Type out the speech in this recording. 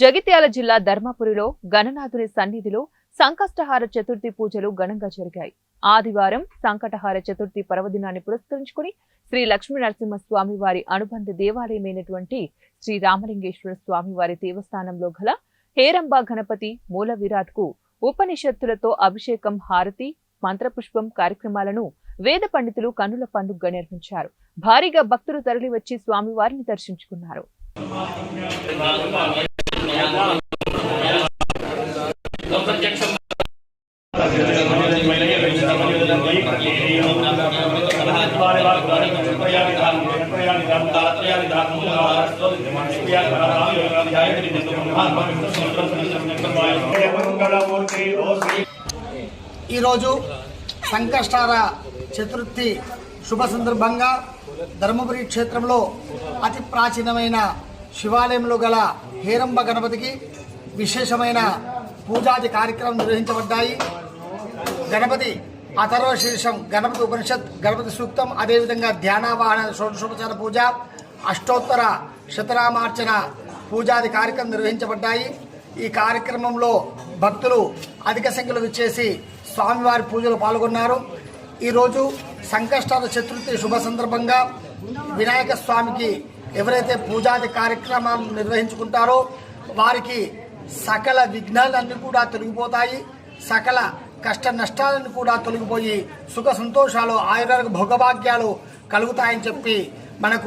జగిత్యాల జిల్లా ధర్మపురిలో గణనాథుని సన్నిధిలో సంకష్టహార చతుర్థి పూజలు ఘనంగా జరిగాయి. ఆదివారం సంకటహార చతుర్థి పర్వదినాన్ని పురస్కరించుకుని శ్రీ లక్ష్మీ నరసింహస్వామి వారి అనుబంధ దేవాలయమైనటువంటి శ్రీ రామలింగేశ్వర స్వామి వారి దేవస్థానంలో గల హేరంబ గణపతి మూల విరాట్కు ఉపనిషత్తులతో అభిషేకం హారతి మంత్రపుష్పం కార్యక్రమాలను వేద పండితులు కన్నుల పండుగగా నిర్మించారు. భారీగా భక్తులు తరలివచ్చి స్వామివారిని దర్శించుకున్నారు. ఈరోజు సంకష్టార చతుర్థి శుభ సందర్భంగా ధర్మపురి క్షేత్రంలో అతి ప్రాచీనమైన శివాలయంలో గల హేరంబ గణపతికి విశేషమైన పూజాది కార్యక్రమం నిర్వహించబడ్డాయి. గణపతి అథర్వ శీర్షం గణపతి ఉపనిషత్ గణపతి సూక్తం అదేవిధంగా ధ్యానావాహన షోడశోపచార పూజ అష్టోత్తర శతనామార్చన పూజాది కార్యక్రమం నిర్వహించబడ్డాయి. ఈ కార్యక్రమంలో భక్తులు అధిక సంఖ్యలో విచ్చేసి స్వామివారి పూజలు పాల్గొన్నారు. ఈరోజు సంకష్టాల చతుర్థి శుభ సందర్భంగా వినాయక స్వామికి ఎవరైతే పూజాది కార్యక్రమాలు నిర్వహించుకుంటారో వారికి సకల విఘ్నాలన్నీ కూడా తొలగిపోతాయి సకల కష్ట నష్టాలను కూడా తొలగిపోయి సుఖ సంతోషాలు ఆయుర్వేద భోగభాగ్యాలు కలుగుతాయని చెప్పి మనకు